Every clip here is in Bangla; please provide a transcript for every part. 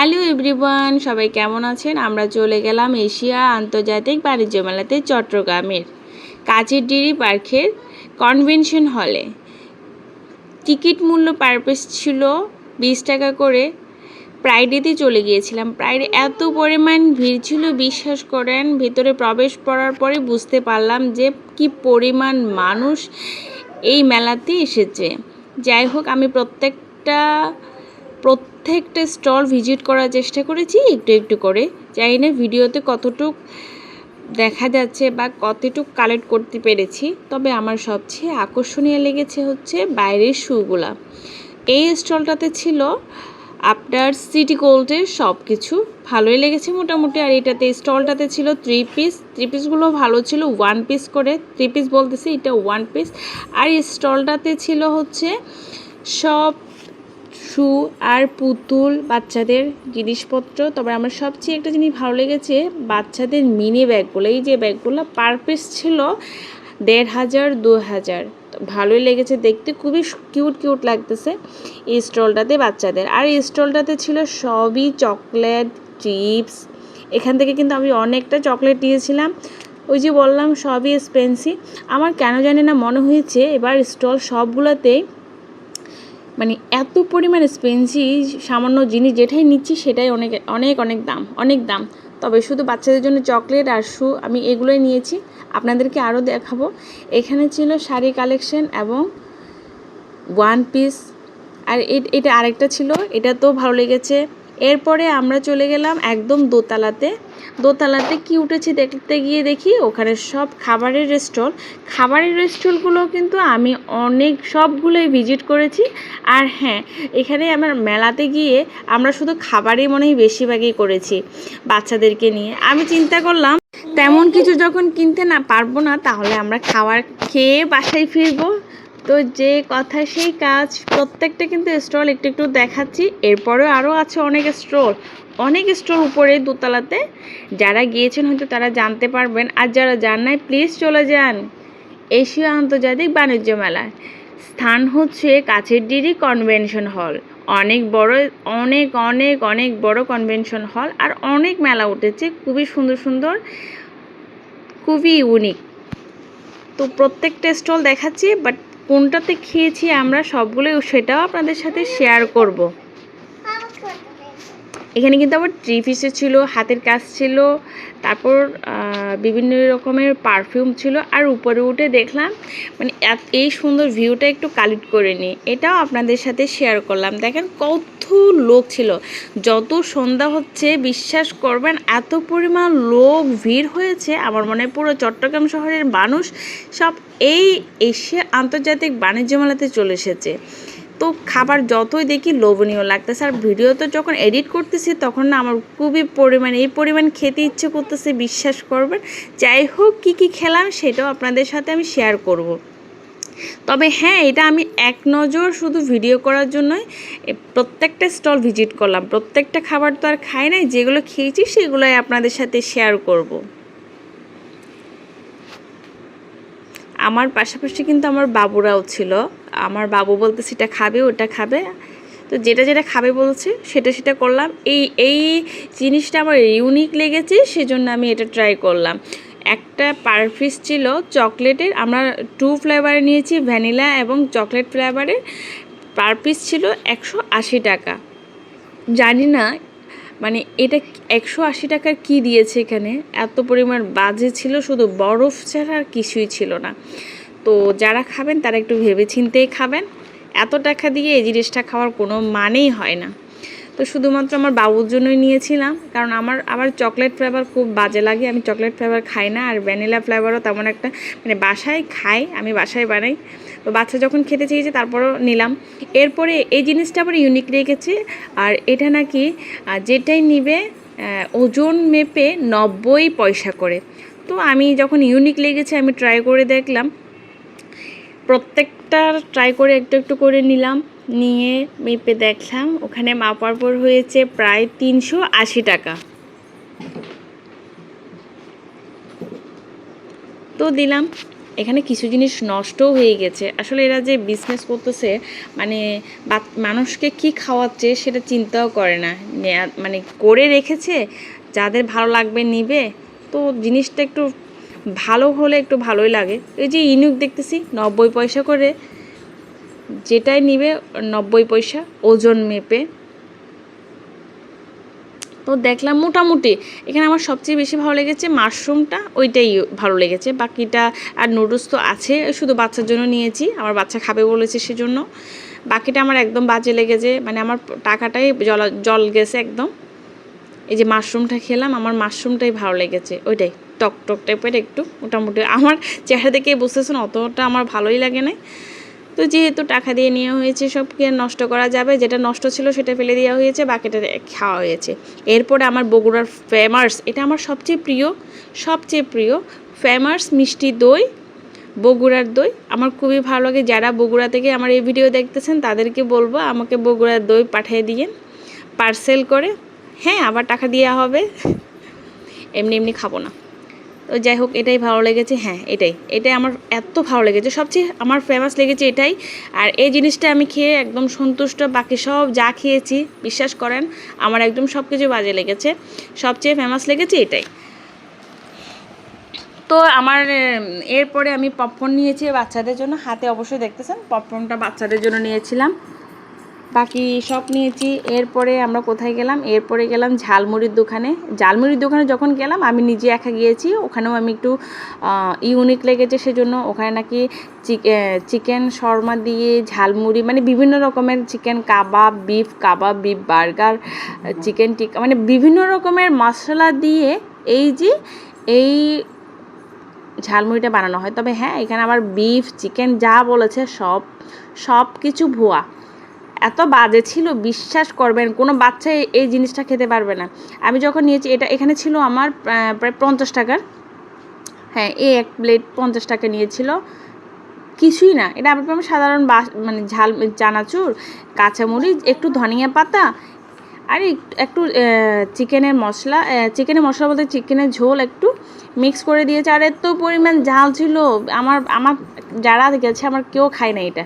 হ্যালো এভরিওয়ান, সবাই কেমন আছেন? আমরা চলে গেলাম এশিয়া আন্তর্জাতিক বাণিজ্য মেলাতে চট্টগ্রামের কাচের ডিরি পার্কের কনভেনশন হলে। টিকিট মূল্য পার পিস ছিল বিশ টাকা করে। প্রাইডেতে চলে গিয়েছিলাম। প্রাইডে এত পরিমাণ ভিড় ছিল, বিশ্বাস করেন, ভিতরে প্রবেশ করার পরে বুঝতে পারলাম যে কি পরিমাণ মানুষ এই মেলাতে এসেছে। যাই হোক, আমি প্রত্যেকটা প্রত্যেকটা স্টল ভিজিট করার চেষ্টা করেছি, একটু একটু করে। জানি না ভিডিওতে কতটুক দেখা যাচ্ছে বা কতটুক কালেক্ট করতে পেরেছি, তবে আমার সবচেয়ে আকর্ষণীয় লেগেছে হচ্ছে বাইরের শুগুলা। এই স্টলটাতে ছিল আপনার সিটি গোল্ডের সব কিছু ভালোই লেগেছে মোটামুটি। আর এটাতে, স্টলটাতে ছিল থ্রি পিস থ্রি পিসগুলো ভালো ছিল ওয়ান পিস করে থ্রি পিস বলতেছি, এটা ওয়ান পিস আর এই স্টলটাতে ছিল হচ্ছে সব শু আর পুতুল বাচ্চাদের জিনিসপত্র। তবে আমার সবচেয়ে একটা জিনিস ভালো লেগেছে, বাচ্চাদের মিনি ব্যাগগুলো এই যে ব্যাগগুলো পার পিস ছিল দেড় হাজার, দু হাজার। ভালোই লেগেছে দেখতে, খুবই কিউট কিউট লাগতেছে এই স্টলটাতে বাচ্চাদের। আর এই স্টলটাতে ছিল সবই চকলেট চিপস এখান থেকে কিন্তু আমি অনেকটা চকলেট নিয়েছিলাম। ওই যে বললাম সবই এক্সপেন্সিভ আমার কেন জানি না মনে হয়েছে, এবার স্টল সবগুলোতেই মানে এত পরিমাণ এক্সপেন্সিভ সামান্য জিনিস যেটাই নিচ্ছি সেটাই অনেক অনেক অনেক দাম অনেক দাম। তবে শুধু বাচ্চাদের জন্য চকলেট আর শু আমি এগুলোই নিয়েছি। আপনাদেরকে আরও দেখাবো। এখানে ছিল শাড়ি কালেকশন এবং ওয়ান পিস আর এটা আরেকটা ছিল। এটা তো ভালো লেগেছে। এরপরে আমরা চলে গেলাম একদম দোতলাতে। দোতলাতে কি উঠেছি দেখতে গিয়ে দেখি ওখানে সব খাবারের স্টল। খাবারের স্টলগুলো কিন্তু আমি অনেক সবগুলোই ভিজিট করেছি। আর হ্যাঁ এখানে আমার মেলাতে গিয়ে আমরা শুধু খাবারই মনে হয় বেশিরভাগই করেছি বাচ্চাদেরকে নিয়ে। আমি চিন্তা করলাম, তেমন কিছু যখন কিনতে না পারব না, তাহলে আমরা খাবার খেয়ে বাসায় ফিরবো। তো যে কথা সেই কাজ প্রত্যেকটা কিন্তু স্টল একটু একটু দেখাচ্ছি। এরপরেও আরও আছে অনেক স্টল। অনেক স্টল উপরে দোতলাতে। যারা গিয়েছেন হয়তো তারা জানতে পারবেন। আর যারা যান নাই প্লিজ চলে যান। এশিয়া আন্তর্জাতিক বাণিজ্য মেলা স্থান হচ্ছে কাছের ডিরি কনভেনশন হল। অনেক বড়, অনেক অনেক অনেক বড় কনভেনশন হল আর অনেক মেলা উঠেছে। খুবই সুন্দর সুন্দর, খুবই ইউনিক তো প্রত্যেকটা স্টল দেখাচ্ছি বাট কোনটাতে খেয়েছি আমরা সবগুলোই সেটাও আপনাদের সাথে শেয়ার করব। এখানে কিন্তু আবার ট্রি ফিসে ছিল, হাতের কাজ ছিল, তারপর বিভিন্ন রকমের পারফিউম ছিল, আর উপরে উঠে দেখলাম মানে এই সুন্দর ভিউটা একটু কালেক্ট করে নিই। এটাও আপনাদের সাথে শেয়ার করলাম। দেখেন কত লোক ছিল। যত সন্ধ্যা হচ্ছে, বিশ্বাস করবেন, এত পরিমাণ লোক ভিড় হয়েছে। আমার মনে হয় পুরো চট্টগ্রাম শহরের মানুষ সব এই এশিয়া আন্তর্জাতিক বাণিজ্য মেলাতে চলে এসেছে তো খাবার যতই দেখি লোভনীয় লাগতেছে আর ভিডিও তো যখন এডিট করতেছি, তখন না আমার খুবই পরিমাণ, এই পরিমাণ খেতে ইচ্ছে করতেছে, বিশ্বাস করবেন যাই হোক, কী কী খেলাম সেটাও আপনাদের সাথে আমি শেয়ার করব। তবে হ্যাঁ এটা আমি এক নজর শুধু ভিডিও করার জন্যই প্রত্যেকটা স্টল ভিজিট করলাম প্রত্যেকটা খাবার তো আর খাই নাই, যেগুলো খেয়েছি সেগুলোই আপনাদের সাথে শেয়ার করব। আমার পাশাপাশি কিন্তু আমার বাবুরাও ছিল। আমার বাবু বলতে সেটা খাবে, ওটা খাবে। তো যেটা যেটা খাবে বলছে, সেটা সেটা করলাম। এই এই জিনিসটা আমার ইউনিক লেগেছে, সেজন্য আমি এটা ট্রাই করলাম। একটা পার পিস ছিল চকলেটের, আমরা টু ফ্লেভারে নিয়েছি, ভ্যানিলা এবং চকলেট ফ্লেভারের পার পিস ছিল একশো আশি টাকা। জানি না মানে এটা একশো আশি টাকার কি দিয়েছে এখানে? এত পরিমাণ বাজে ছিল, শুধু বরফ ছাড়া আর কিছুই ছিল না। তো যারা খাবেন, তারা একটু ভেবে চিন্তেই খাবেন। এত টাকা দিয়ে এই জিনিসটা খাওয়ার কোনো মানেই হয় না। তো শুধুমাত্র আমার বাবুর জন্যই নিয়েছিলাম, কারণ আমার আবার চকলেট ফ্লেভার খুব বাজে লাগে। আমি চকলেট ফ্লেভার খাই না, আর ভ্যানিলা ফ্লেভারও তেমন একটা মানে বাসায় খাই, আমি বাসায় বানাই। তো বাচ্চা যখন খেতে চেয়েছে, তারপরও নিলাম। এরপরে এই জিনিসটা আবার ইউনিক রেখেছে। আর এটা নাকি যেটাই নিবে ওজন মেপে নব্বই পয়সা করে। তো আমি যখন ইউনিক লেগেছে, আমি ট্রাই করে দেখলাম। প্রত্যেকটা ট্রাই করে একটু একটু করে নিলাম। নিয়ে মেপে দেখলাম, ওখানে মাপার পর হয়েছে প্রায় তিনশো আশি টাকা। তো দিলাম। এখানে কিছু জিনিস নষ্টও হয়ে গেছে। আসলে এরা যে বিজনেস করতেছে মানে মানুষকে কি খাওয়াচ্ছে সেটা চিন্তাও করে না মানে করে রেখেছে, যাদের ভালো লাগবে নিবে, তো জিনিসটা একটু ভালো হলে একটু ভালোই লাগে। এই যে ইনুক দেখতেছি, নব্বই পয়সা করে, যেটাই নিবে নব্বই পয়সা ওজন মেপে। তো দেখলাম মোটামুটি। এখানে আমার সবচেয়ে বেশি ভালো লেগেছে মাশরুমটা, ওইটাই ভালো লেগেছে। বাকিটা আর নুডলস তো আছে, শুধু বাচ্চার জন্য নিয়েছি, আমার বাচ্চা খাবে বলেছে সেজন্য। বাকিটা আমার একদম বাজে লেগেছে মানে আমার টাকাটাই জল জল গেছে একদম। এই যে মাশরুমটা খেলাম, আমার মাশরুমটাই ভালো লেগেছে, ওইটাই। টক টক টাইপের একটু, মোটামুটি। আমার চেহারা দেখে বুঝতেছেন, অতটা আমার ভালোই লাগে না তো যেহেতু টাকা দিয়ে নেওয়া হয়েছে সব কি নষ্ট করা যাবে। যেটা নষ্ট ছিল সেটা ফেলে দেওয়া হয়েছে, বাকিটা খাওয়া হয়েছে। এরপরে আমার বগুড়ার ফেমার্স এটা আমার সবচেয়ে প্রিয় সবচেয়ে প্রিয় ফেমার্স মিষ্টি দই, বগুড়ার দই। আমার খুবই ভালো লাগে। যারা বগুড়া থেকে আমার এই ভিডিও দেখতেছেন, তাদেরকে বলব আমাকে বগুড়ার দই পাঠিয়ে দিয়েন। পার্সেল করে। হ্যাঁ আবার টাকা দেওয়া হবে। এমনি এমনি খাব না। তো যাই হোক, এটাই ভালো লেগেছে। হ্যাঁ এটাই। এটাই আমার এত ভালো লেগেছে। সবচেয়ে আমার ফেমাস লেগেছে এটাই। আর এই জিনিসটা আমি খেয়ে একদম সন্তুষ্ট। বাকি সব যা খেয়েছি, বিশ্বাস করেন, আমার একদম সব কিছু বাজে লেগেছে। সবচেয়ে ফেমাস লেগেছে এটাই। তো আমার, এরপরে আমি পপকর্ন নিয়েছি বাচ্চাদের জন্য। হাতে অবশ্যই দেখতেছেন পপকর্নটা বাচ্চাদের জন্য নিয়েছিলাম। বাকি সব নিয়েছি। এরপরে আমরা কোথায় গেলাম? এরপরে গেলাম ঝালমুড়ির দোকানে। ঝালমুড়ির দোকানে যখন গেলাম, আমি নিজে একা গিয়েছি। ওখানেও আমি একটু ইউনিক লেগেছে সেজন্য। ওখানে নাকি চিকেন শর্মা দিয়ে ঝালমুড়ি মানে বিভিন্ন রকমের chicken kebab beef kebab beef burger chicken tikka মানে বিভিন্ন রকমের মশলা দিয়ে এই যে, এই ঝালমুড়িটা বানানো হয়। তবে হ্যাঁ এখানে আবার বিফ চিকেন যা বলেছে সব সব কিছু ভুয়া। এত বাজে ছিল, বিশ্বাস করবেন, কোনো বাচ্চা এই- জিনিসটা খেতে পারবে না। আমি যখন নিয়েছি, এটা এখানে ছিল আমার প্রায় পঞ্চাশ টাকার। হ্যাঁ এই এক প্লেট পঞ্চাশ টাকা নিয়েছিল। কিছুই না, এটা আবার আমি সাধারণ বাস মানে ঝাল, চানাচুর, কাঁচামরিচ, একটু ধনিয়া পাতা, আর এক- একটু চিকেনের মশলা চিকেনের মশলা বলতে চিকেনের ঝোল একটু মিক্স করে দিয়েছে। আর এত পরিমাণ ঝাল ছিল, আমার আমার যারা গেছে, আমার কেউ খায় না এটা।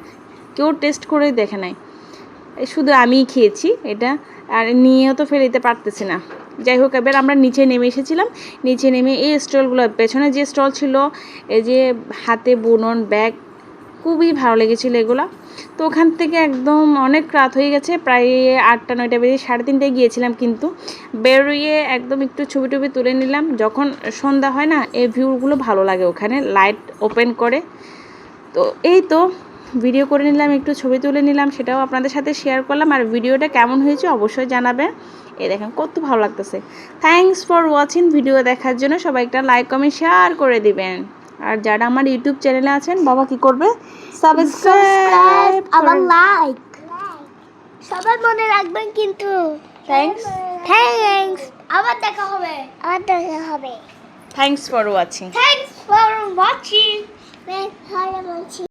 কেউ টেস্ট করে দেখে নাই। শুধু আমিই খেয়েছি এটা, আর নিয়েও তো ফেলে দিতে পারতেছি না। যাই হোক, এবার আমরা নিচে নেমে এসেছিলাম। নিচে নেমে এই স্টলগুলো পেছনে যে স্টল ছিল, এই যে হাতে বুনন, ব্যাগ, খুবই ভালো লেগেছিলো এগুলো। তো ওখান থেকে একদম অনেক রাত হয়ে গেছে, প্রায় আটটা, নয়টা বেজে সাড়ে তিনটায় গিয়েছিলাম কিন্তু বেরোয়ে একদম একটু ছবি টবি তুলে নিলাম। যখন সন্ধ্যা হয় না, এই ভিউগুলো ভালো লাগে ওখানে লাইট ওপেন করে। তো এই তো ভিডিও করে নিলাম একটু ছবি তুলে নিলাম সেটাও আপনাদের সাথে শেয়ার করলাম। আর ভিডিওটা কেমন হয়েছে অবশ্যই জানাবেন। এ দেখেন কত ভালো লাগতেছে। থ্যাঙ্কস ফর ওয়াচিং ভিডিও দেখার জন্য সবাই একটা লাইক কমেন্ট শেয়ার করে দিবেন। আর যারা আমার ইউটিউব চ্যানেলে আছেন বাবা কি করবে? সাবস্ক্রাইব আবার লাইক সবাই মনে রাখবেন কিন্তু। থ্যাঙ্কস থ্যাঙ্কস আবার দেখা হবে। আবার দেখা হবে। Thanks for watching thanks for watching thanks for watching